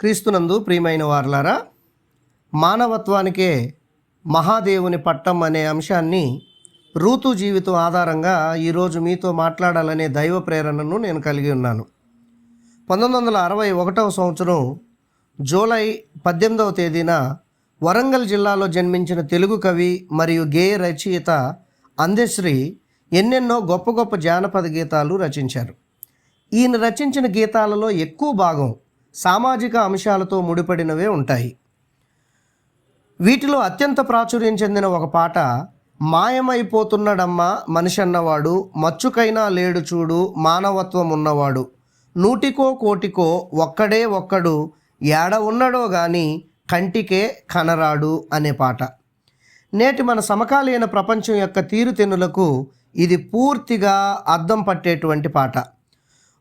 క్రీస్తునందు ప్రియమైన వారలారా మానవత్వానికే మహాదేవుని పట్టం అనే అంశాన్ని రూతు జీవితం ఆధారంగా ఈరోజు మీతో మాట్లాడాలనే దైవ ప్రేరణను నేను కలిగి ఉన్నాను. పంతొమ్మిది వందల అరవై ఒకటవ సంవత్సరం జూలై పద్దెనిమిదవ తేదీన వరంగల్ జిల్లాలో జన్మించిన తెలుగు కవి మరియు గేయ రచయిత అందశ్రీ ఎన్నెన్నో గొప్ప గొప్ప జానపద గీతాలు రచించారు. ఈయన రచించిన గీతాలలో ఎక్కువ భాగం సామాజిక అంశాలతో ముడిపడినవే ఉంటాయి. వీటిలో అత్యంత ప్రాచుర్యం చెందిన ఒక పాట మాయమైపోతున్నాడమ్మా మనిషి అన్నవాడు మచ్చుకైనా లేడు చూడు మానవత్వం ఉన్నవాడు నూటికో కోటికో ఒక్కడే ఒక్కడు ఏడ ఉన్నడో గాని కంటికే కనరాడు అనే పాట. నేటి మన సమకాలీన ప్రపంచం యొక్క తీరుతెన్నులకు ఇది పూర్తిగా అద్దం పట్టేటువంటి పాట.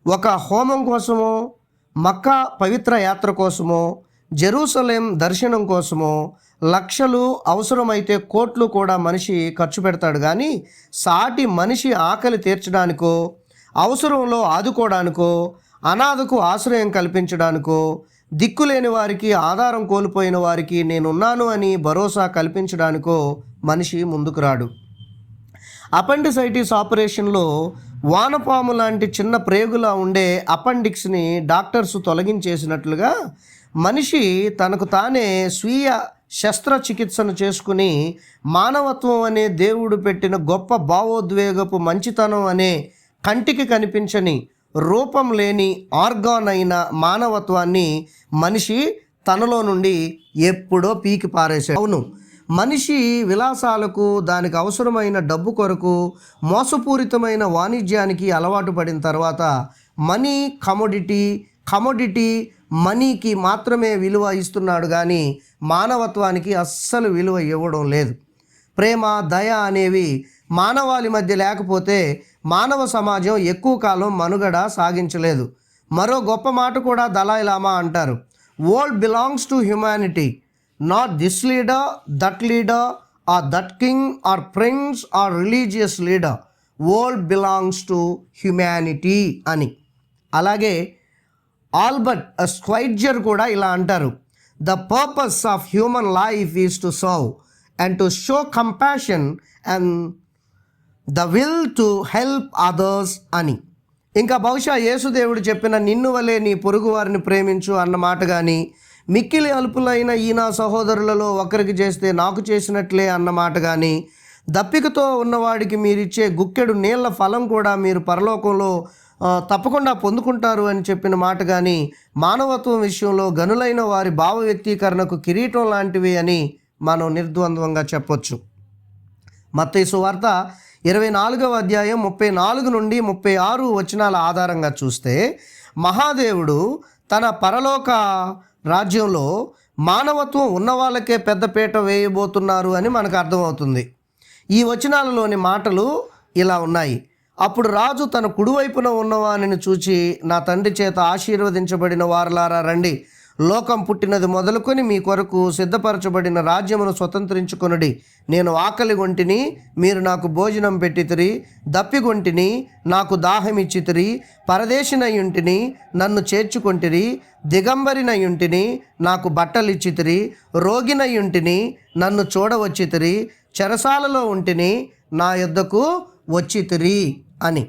ఒక హోమం కోసమో మక్కా పవిత్ర యాత్ర కోసమో జెరూసలేం దర్శనం కోసమో లక్షలు అవసరమైతే కోట్లు కూడా మనిషి ఖర్చు పెడతాడు. కానీ సాటి మనిషి ఆకలి తీర్చడానికో అవసరంలో ఆదుకోవడానికో అనాథకు ఆశ్రయం కల్పించడానికో దిక్కులేని వారికి ఆధారం కోల్పోయిన వారికి నేనున్నాను అని భరోసా కల్పించడానికో మనిషి ముందుకు రాడు. అపెండిసైటిస్ ఆపరేషన్లో వానపాము లాంటి చిన్న ప్రేగులా ఉండే అపెండిక్స్ని డాక్టర్స్ తొలగించేసినట్లుగా మనిషి తనకు తానే స్వీయ శస్త్రచికిత్సను చేసుకుని మానవత్వం అనే దేవుడు పెట్టిన గొప్ప భావోద్వేగపు మంచితనం అనే కంటికి కనిపించని రూపం లేని ఆర్గాన్ అయిన మానవత్వాన్ని మనిషి తనలో నుండి ఎప్పుడో పీకి పారేశాడు. అవును మనిషి విలాసాలకు దానికి అవసరమైన డబ్బు కొరకు మోసపూరితమైన వాణిజ్యానికి అలవాటు పడిన తర్వాత మనీ కమోడిటీ కమోడిటీ మనీకి మాత్రమే విలువ ఇస్తున్నాడు కానీ మానవత్వానికి అస్సలు విలువ ఇవ్వడం లేదు. ప్రేమ దయ అనేవి మానవాళి మధ్య లేకపోతే మానవ సమాజం ఎక్కువ కాలం మనుగడ సాగించలేదు. మరో గొప్ప మాట కూడా దలాయి లామా అంటారు. World belongs to humanity. Not this leader that leader or that king or prince or religious leader world belongs to humanity అని. అలాగే ఆల్బర్ట్ స్క్వైజర్ కూడా ఇలా అంటారు. The purpose of human life is to serve and to show compassion and the will to help others అని. ఇంకా బహుశా యేసుదేవుడు చెప్పిన నిన్ను వలే నీ పొరుగు వారిని ప్రేమించు అన్న మాట కానీ మిక్కిలి అల్పులైన ఈ నా సహోదరులలో ఒకరికి చేస్తే నాకు చేసినట్లే అన్న మాట కానీ దప్పికతో ఉన్నవాడికి మీరిచ్చే గుక్కెడు నీళ్ళ ఫలం కూడా మీరు పరలోకంలో తప్పకుండా పొందుకుంటారు అని చెప్పిన మాట కానీ మానవత్వం విషయంలో గనులైన వారి భావ వ్యక్తీకరణకు కిరీటం లాంటివి అని మనం నిర్ద్వంద్వంగా చెప్పొచ్చు. మత్తయి వార్త ఇరవై నాలుగవ అధ్యాయం ముప్పై నాలుగు నుండి ముప్పై ఆరు వచనాల ఆధారంగా చూస్తే మహాదేవుడు తన పరలోక రాజ్యంలో మానవత్వం ఉన్న వాళ్ళకే పెద్దపీట వేయబోతున్నారు అని మనకు అర్థమవుతుంది. ఈ వచనాలలోని మాటలు ఇలా ఉన్నాయి. అప్పుడు రాజు తన కుడివైపున ఉన్నవానిని చూచి నా తండ్రి చేత ఆశీర్వదించబడిన వారలారా రండి. లోకం పుట్టినది మొదలుకొని మీ కొరకు సిద్ధపరచబడిన రాజ్యమును స్వతంత్రించుకొనుడి. నేను ఆకలి గొంటిని మీరు నాకు భోజనం పెట్టితిరి. దప్పిగొంటిని నాకు దాహమిచ్చితిరి. పరదేశినయుంటిని నన్ను చేర్చుకొంటిరి. దిగంబరినయుంటిని నాకు బట్టలిచ్చితిరి. రోగినయుంటిని నన్ను చూడవచ్చితిరి. చెరసాలలో ఉంటిని నా యొద్దకు వచ్చితిరి అని.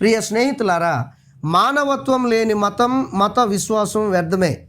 ప్రియ స్నేహితులారా మానవత్వం లేని మతం మత విశ్వాసం వ్యర్థమే.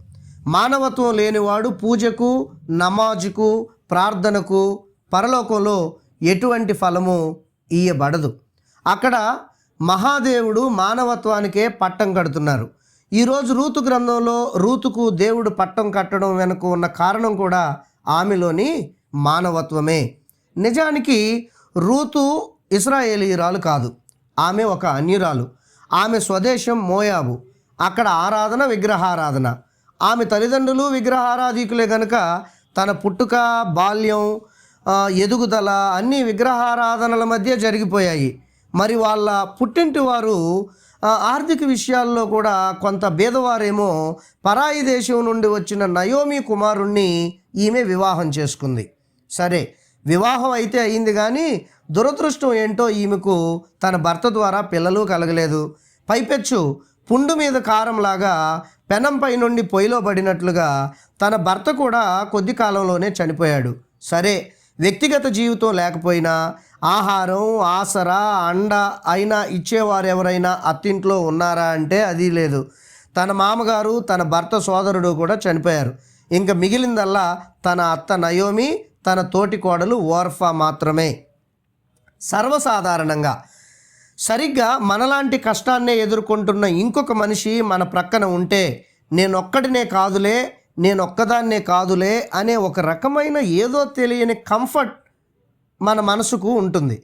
మానవత్వం లేనివాడు పూజకు నమాజుకు ప్రార్థనకు పరలోకంలో ఎటువంటి ఫలము ఇయ్యబడదు. అక్కడ మహాదేవుడు మానవత్వానికే పట్టం కడుతున్నారు. ఈరోజు రూతు గ్రంథంలో రూతుకు దేవుడు పట్టం కట్టడం వెనుక ఉన్న కారణం కూడా ఆమెలోని మానవత్వమే. నిజానికి రూతు ఇస్రాయేలీయురాలు కాదు. ఆమె ఒక అన్యురాలు. ఆమె స్వదేశం మోయాబు. అక్కడ ఆరాధన విగ్రహారాధన. ఆమె తల్లిదండ్రులు విగ్రహారాధికులే కనుక తన పుట్టుక బాల్యం ఎదుగుదల అన్నీ విగ్రహారాధనల మధ్య జరిగిపోయాయి. మరి వాళ్ళ పుట్టింటి వారు ఆర్థిక విషయాల్లో కూడా కొంత భేదవారేమో పరాయి దేశం నుండి వచ్చిన నయోమి కుమారుణ్ణి ఈమె వివాహం చేసుకుంది. సరే వివాహం అయితే అయింది కానీ దురదృష్టం ఏంటో ఈమెకు తన భర్త ద్వారా పిల్లలు కలగలేదు. పైపెచ్చు పుండు మీద కారంలాగా పెనంపై నుండి పొయ్యిలో పడినట్లుగా తన భర్త కూడా కొద్ది కాలంలోనే చనిపోయాడు. సరే వ్యక్తిగత జీవితం లేకపోయినా ఆహారం ఆసరా అండ అయినా ఇచ్చేవారు ఎవరైనా అత్తింట్లో ఉన్నారా అంటే అది లేదు. తన మామగారు తన భర్త సోదరుడు కూడా చనిపోయారు. ఇంకా మిగిలిందల్లా తన అత్త నయోమి తన తోటి కోడలు ఓర్ఫా మాత్రమే. సర్వసాధారణంగా సరిగ్గా మనలాంటి కష్టాన్నే ఎదుర్కొంటున్న ఇంకొక మనిషి మన ప్రక్కన ఉంటే నేనొక్కడినే కాదులే నేనొక్కదాన్నే కాదులే అనే ఒక రకమైన ఏదో తెలియని కంఫర్ట్ మన మనసుకు ఉంటుంది.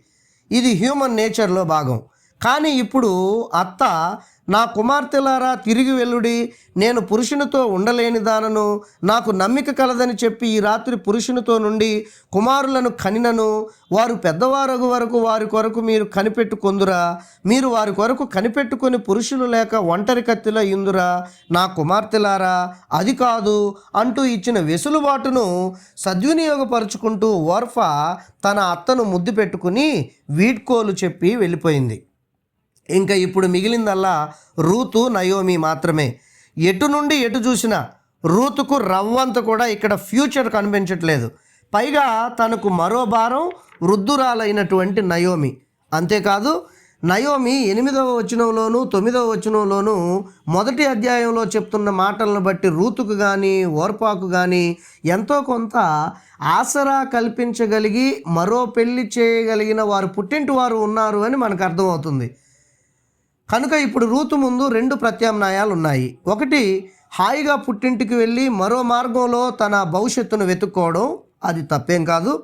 ఇది హ్యూమన్ నేచర్లో భాగం. కానీ ఇప్పుడు అత్త నా కుమార్తెలారా తిరిగి వెళ్ళుడి. నేను పురుషునితో ఉండలేని దానను నాకు నమ్మిక కలదని చెప్పి ఈ రాత్రి పురుషునితో నుండి కుమారులను కనినను. వారు పెద్దవారగు వరకు వారి కొరకు మీరు కనిపెట్టుకొందురా. మీరు వారి కొరకు కనిపెట్టుకొని పురుషులు లేక ఒంటరి కత్తిలో ఇందురా. నా కుమార్తెలారా అది కాదు. అంటూ ఇచ్చిన వెసులుబాటును సద్వినియోగపరుచుకుంటూ ఓర్ఫా తన అత్తను ముద్దు పెట్టుకుని వీడ్కోలు చెప్పి వెళ్ళిపోయింది. ఇంకా ఇప్పుడు మిగిలిందల్లా రూతు నయోమి మాత్రమే. ఎటు నుండి ఎటు చూసినా రూతుకు రవ్వంత కూడా ఇక్కడ ఫ్యూచర్ కనిపించట్లేదు. పైగా తనకు మరో భారం వృద్ధురాలైనటువంటి నయోమి. అంతేకాదు నయోమి ఎనిమిదవ వచనంలోను తొమ్మిదవ వచనంలోను మొదటి అధ్యాయంలో చెప్తున్న మాటలను బట్టి రూతుకు కానీ ఓర్పాకు కానీ ఎంతో కొంత ఆసరా కల్పించగలిగి మరో పెళ్ళి చేయగలిగిన వారు పుట్టింటి వారు ఉన్నారు అని మనకు అర్థమవుతుంది. కనుక ఇప్పుడు రూతు ముందు రెండు ప్రత్యామ్నాయాలు ఉన్నాయి. ఒకటి హాయిగా పుట్టింటికి వెళ్ళి మరో మార్గంలో తన భవిష్యత్తును వెతుక్కోవడం అది తప్పేం కాదు.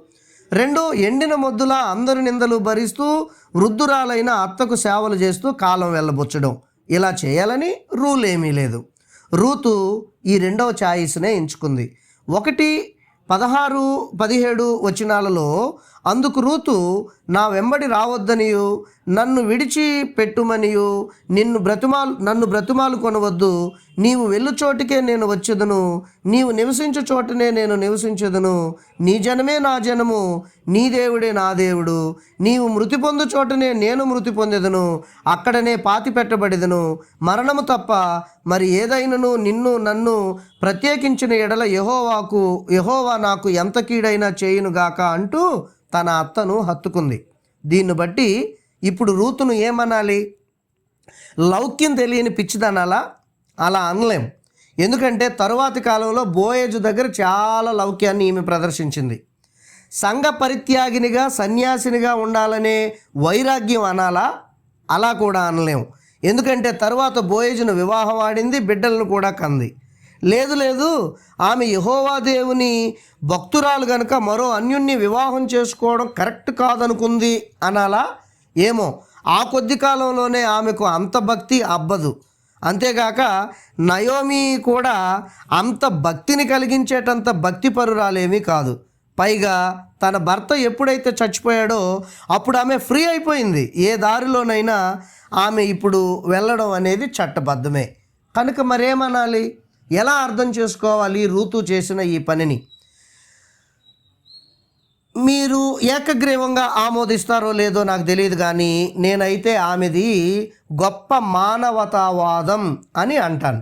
రెండు ఎండిన మొద్దులా అందరి నిందలు భరిస్తూ వృద్ధురాలైన అత్తకు సేవలు చేస్తూ కాలం వెళ్ళబుచ్చడం. ఇలా చేయాలని రూల్ ఏమీ లేదు. రూతు ఈ రెండవ ఛాయిస్నే ఎంచుకుంది. ఒకటి పదహారు పదిహేడు వచనాలలో అందుకు రూతు నా వెంబడి రావద్దనియు నన్ను విడిచి పెట్టుమనియు నిన్ను బ్రతుమాలు నన్ను బ్రతుమాలు కొనవద్దు నీవు వెళ్ళు చోటికే నేను వచ్చేదను. నీవు నివసించు చోటనే నేను నివసించదును. నీ జనమే నా జనము నీ దేవుడే నా దేవుడు. నీవు మృతి పొందు చోటనే నేను మృతి పొందేదను. అక్కడనే పాతి పెట్టబడిదను. మరణము తప్ప మరి ఏదైనను నిన్ను నన్ను ప్రత్యేకించిన ఎడల యహోవాకు యహోవా నాకు ఎంత కీడైనా చేయునుగాక అంటూ తన అత్తను హత్తుకుంది. దీన్ని బట్టి ఇప్పుడు రూతును ఏమనాలి? లౌక్యం తెలియని పిచ్చిదనాలా? అలా అనలేం. ఎందుకంటే తరువాతి కాలంలో బోయేజు దగ్గర చాలా లౌక్యాన్ని ఈమె ప్రదర్శించింది. సంఘ పరిత్యాగినిగా సన్యాసినిగా ఉండాలనే వైరాగ్యం అనాలా? అలా కూడా అనలేం. ఎందుకంటే తరువాత బోయేజును వివాహం ఆడింది బిడ్డలను కూడా కంది. లేదు లేదు ఆమె యహోవా దేవుని భక్తురాలు గనుక మరో అన్యుణ్ణి వివాహం చేసుకోవడం కరెక్ట్ కాదనుకుంది అనాలా? ఏమో ఆ కొద్ది కాలంలోనే ఆమెకు అంత భక్తి అబ్బదు. అంతేగాక నయోమి కూడా అంత భక్తిని కలిగించేటంత భక్తి పరురాలేమీ కాదు. పైగా తన భర్త ఎప్పుడైతే చచ్చిపోయాడో అప్పుడు ఆమె ఫ్రీ అయిపోయింది. ఏ దారిలోనైనా ఆమె ఇప్పుడు వెళ్ళడం అనేది చట్టబద్ధమే. కనుక మరేమనాలి? ఎలా అర్థం చేసుకోవాలి రూతు చేసిన ఈ పనిని? మీరు ఏకగ్రీవంగా ఆమోదిస్తారో లేదో నాకు తెలియదు కానీ నేనైతే ఆమెది గొప్ప మానవతావాదం అని అంటాను.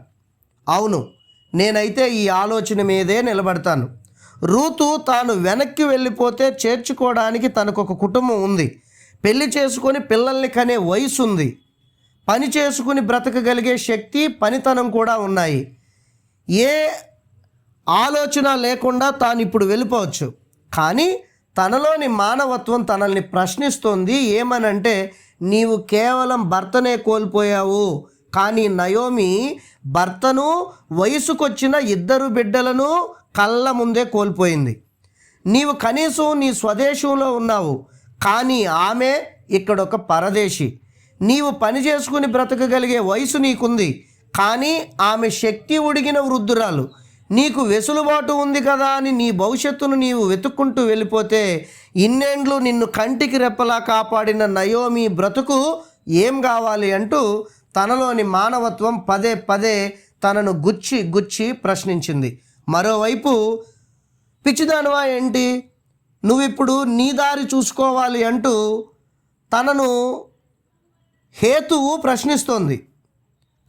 అవును నేనైతే ఈ ఆలోచన మీదే నిలబడతాను. రూతు తాను వెనక్కి వెళ్ళిపోతే చేర్చుకోవడానికి తనకు ఒక కుటుంబం ఉంది. పెళ్ళి చేసుకొని పిల్లల్ని కనే వయసు ఉంది. పని చేసుకుని బ్రతకగలిగే శక్తి పనితనం కూడా ఉన్నాయి. ఏ ఆలోచన లేకుండా తాను ఇప్పుడు వెళ్ళిపోవచ్చు. కానీ తనలోని మానవత్వం తనల్ని ప్రశ్నిస్తోంది ఏమనంటే నీవు కేవలం భర్తనే కోల్పోయావు. కానీ నయోమి భర్తను వయసుకొచ్చిన ఇద్దరు బిడ్డలను కళ్ళ ముందే కోల్పోయింది. నీవు కనీసం నీ స్వదేశంలో ఉన్నావు. కానీ ఆమె ఇక్కడ ఒక పరదేశి. నీవు పని చేసుకుని బ్రతకగలిగే వయసు నీకుంది. కానీ ఆమె శక్తి ఉడిగిన వృద్ధురాలు. నీకు వెసులుబాటు ఉంది కదా అని నీ భవిష్యత్తును నీవు వెతుక్కుంటూ వెళ్ళిపోతే ఇన్నేండ్లు నిన్ను కంటికి రెప్పలా కాపాడిన నయోమి బ్రతుకు ఏం కావాలి అంటూ తనలోని మానవత్వం పదే పదే తనను గుచ్చి గుచ్చి ప్రశ్నించింది. మరోవైపు పిచ్చిదానవా ఏంటి? నువ్విప్పుడు నీ దారి చూసుకోవాలి అంటూ తనను హేతువు ప్రశ్నిస్తోంది.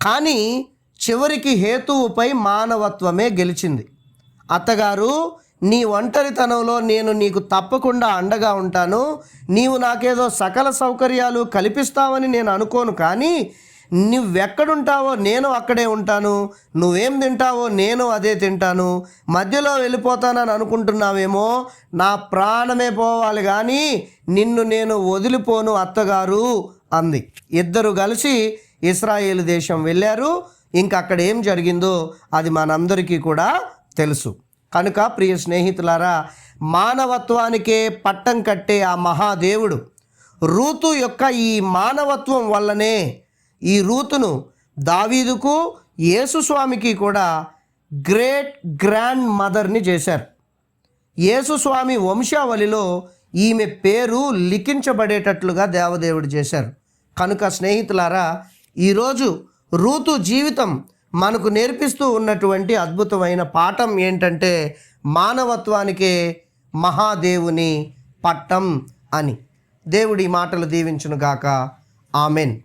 కానీ చివరికి హేతువుపై మానవత్వమే గెలిచింది. అత్తగారు నీ ఒంటరితనంలో నేను నీకు తప్పకుండా అండగా ఉంటాను. నీవు నాకేదో సకల సౌకర్యాలు కల్పిస్తావని నేను అనుకోను కానీ నువ్వెక్కడుంటావో నేను అక్కడే ఉంటాను. నువ్వేం తింటావో నేను అదే తింటాను. మధ్యలో వెళ్ళిపోతానని అనుకుంటున్నావేమో నా ప్రాణమే పోవాలి కానీ నిన్ను నేను వదిలిపోను అత్తగారు అంది. ఇద్దరు కలిసి ఇస్రాయేల్ దేశం వెళ్ళారు. ఇంకా అక్కడ ఏం జరిగిందో అది మనందరికీ కూడా తెలుసు. కనుక ప్రియ స్నేహితులారా మానవత్వానికే పట్టం కట్టే ఆ మహాదేవుడు రూతు యొక్క ఈ మానవత్వం వల్లనే ఈ రూతును దావీదుకు యేసుస్వామికి కూడా గ్రేట్ గ్రాండ్ మదర్ని చేశారు. యేసుస్వామి వంశావళిలో ఈమె పేరు లిఖించబడేటట్లుగా దేవదేవుడు చేశారు. కనుక స్నేహితులారా ఈరోజు రూతు జీవితం మనకు నేర్పిస్తూ ఉన్నటువంటి అద్భుతమైన పాఠం ఏంటంటే మానవత్వానికే మహాదేవుని పట్టం అని. దేవుడి మాటలు దీవించును గాక. ఆమెన్.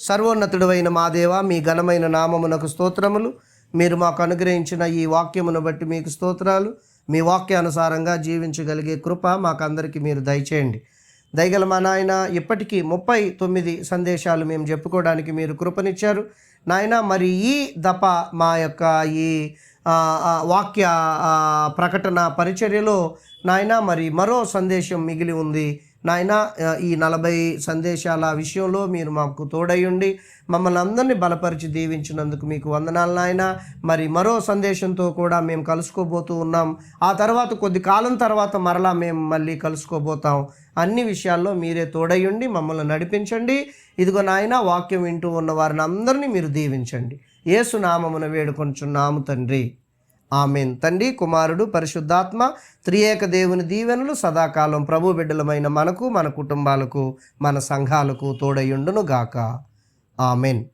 సర్వోన్నతుడైన మా దేవ మీ ఘనమైన నామమునకు స్తోత్రములు. మీరు మాకు అనుగ్రహించిన ఈ వాక్యమును బట్టి మీకు స్తోత్రాలు. మీ వాక్యానుసారంగా జీవించగలిగే కృప మాకందరికీ మీరు దయచేయండి. దయగల మా నాయన ఇప్పటికీ ముప్పై తొమ్మిది సందేశాలు మేము చెప్పుకోవడానికి మీరు కృపనిచ్చారు. నాయన మరి ఈ దప మా యొక్క ఈ వాక్య ప్రకటన పరిచర్యలో నాయన మరి మరో సందేశం మిగిలి ఉంది. నాయన ఈ నలభై సందేశాల విషయంలో మీరు మాకు తోడయ్యుండి మమ్మల్ని అందరినీ బలపరిచి దీవించినందుకు మీకు వందనాలు నాయన. మరి మరో సందేశంతో కూడా మేము కలుసుకోబోతూ ఉన్నాం. ఆ తర్వాత కొద్ది కాలం తర్వాత మరలా మేము మళ్ళీ కలుసుకోబోతాం. అన్ని విషయాల్లో మీరే తోడయ్యుండి మమ్మల్ని నడిపించండి. ఇదిగో నాయన వాక్యం వింటూ ఉన్న వారిని అందరినీ మీరు దీవించండి. ఏసునామమున వేడుకొంచున్నాము తండ్రి. ఆమెన్. తండ్రి కుమారుడు పరిశుద్ధాత్మ త్రియేక దేవుని దీవెనలు సదాకాలం ప్రభు బిడ్డలమైన మనకు మన కుటుంబాలకు మన సంఘాలకు తోడయుండును గాక ఆమెన్.